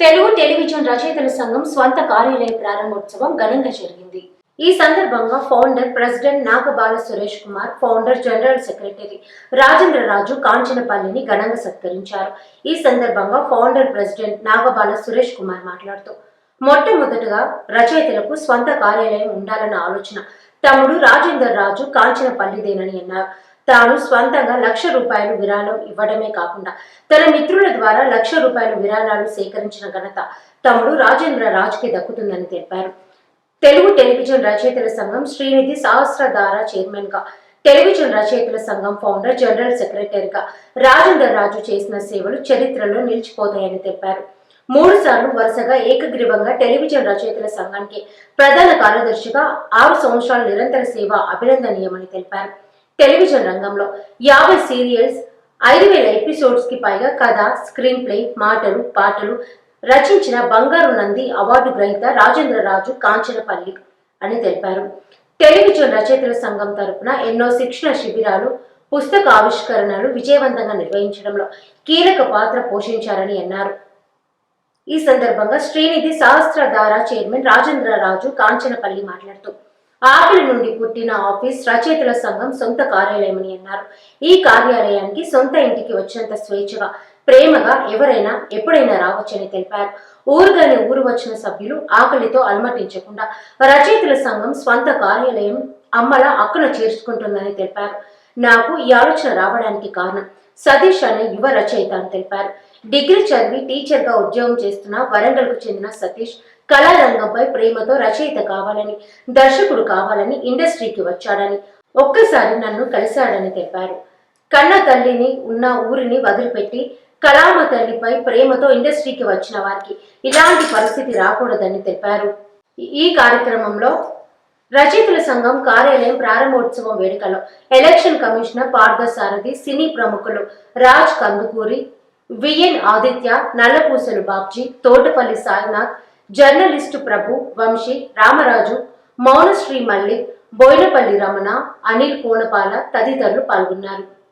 Telugu television రచయితల సంఘం స్వంత కార్యాలయ ప్రారంభోత్సవం ఘనంగా జరిగింది. ఈ సందర్భంగా founder president Nagabala Suresh Kumar founder general secretary Rajendra Raju కాంచనపల్లిని ఘనంగా సత్కరించారు. ఈ సందర్భంగా ఫౌండర్ ప్రెసిడెంట్ నాగబాల సురేష్ కుమార్ మాట్లాడుతూ మొట్టమొదటగా రచయితలకు స్వంత కార్యాలయం ఉండాలన్న ఆలోచన. తమ్ముడు రాజేందర్ రాజు కాంచనపల్లిదేనని అన్నారు. తాను స్వంతంగా లక్ష రూపాయలు విరాళం ఇవ్వడమే కాకుండా తన మిత్రుల ద్వారా లక్ష రూపాయల విరాళాలు సేకరించిన ఘనత తమ్ముడు రాజేంద్ర రాజుకి దక్కుతుందని తెలిపారు. తెలుగు టెలివిజన్ రచయితల సంఘం శ్రీనిధి సహస్రధార చైర్మన్గా టెలివిజన్ రచయితల సంఘం ఫౌండర్ జనరల్ సెక్రటరీగా రాజేంద్ర రాజు చేసిన సేవలు చరిత్రలో నిలిచిపోతాయని తెలిపారు. మూడు సార్లు వరుసగా ఏకగ్రీవంగా టెలివిజన్ రచయితల సంఘానికి ప్రధాన కార్యదర్శిగా ఆరు సంవత్సరాల నిరంతర సేవ అభినందనీయమని తెలిపారు. టెలివిజన్ రంగంలో యాభై సీరియల్స్ ఐదు వేల ఎపిసోడ్స్కి పైగా కథ స్క్రీన్ ప్లే మాటలు పాటలు రచించిన బంగారు నంది అవార్డు గ్రహీత రాజేంద్ర రాజు కాంచనపల్లి అని తెలిపారు. టెలివిజన్ రచయితల సంఘం తరపున ఎన్నో శిక్షణ శిబిరాలు పుస్తక ఆవిష్కరణలు విజయవంతంగా నిర్వహించడంలో కీలక పాత్ర పోషించారని అన్నారు. ఈ సందర్భంగా శ్రీనిధి సహస్రధార చైర్మన్ రాజేంద్ర రాజు కాంచనపల్లి మాట్లాడుతూ ఆకలి నుండి పుట్టిన ఆఫీస్ రచయితల సంఘం సొంత కార్యాలయమని అన్నారు. ఈ కార్యాలయానికి సొంత ఇంటికి వచ్చినంత స్వేచ్ఛగా ప్రేమగా ఎవరైనా ఎప్పుడైనా రావచ్చని తెలిపారు. ఊరుగానే ఊరు వచ్చిన సభ్యులు ఆకలితో అలమటించకుండా రచయితల సంఘం స్వంత కార్యాలయం అమ్మల అక్కున చేర్చుకుంటుందని తెలిపారు. నాకు ఈ ఆలోచన రావడానికి కారణం సతీష్ అనే యువ రచయిత అని తెలిపారు. డిగ్రీ చదివి టీచర్గా ఉద్యోగం చేస్తున్న వరంగల్కు చెందిన సతీష్ కళారంగంపై ప్రేమతో రచయిత కావాలని దర్శకుడు కావాలని ఇండస్ట్రీకి వచ్చాడని ఒక్కసారి నన్ను కలిశాడని తెలిపారు. కన్న తల్లిని ఉన్న ఊరిని వదిలిపెట్టి కళామ తల్లిపై ప్రేమతో ఇండస్ట్రీకి వచ్చిన వారికి ఇలాంటి పరిస్థితి రాకూడదని తెలిపారు. ఈ కార్యక్రమంలో రచయితల సంఘం కార్యాలయం ప్రారంభోత్సవం వేడుకలో ఎలక్షన్ కమిషనర్ పార్థసారథి సినీ ప్రముఖులు రాజ్ కందుకూరి విఎన్ ఆదిత్య నల్లపూసలు బాబ్జీ తోటపల్లి సాయినాథ్ జర్నలిస్టు ప్రభు వంశీ రామరాజు మౌనశ్రీ మల్లిక్ బోయినపల్లి రమణ అనిల్ కోనపాల తదితరులు పాల్గొన్నారు.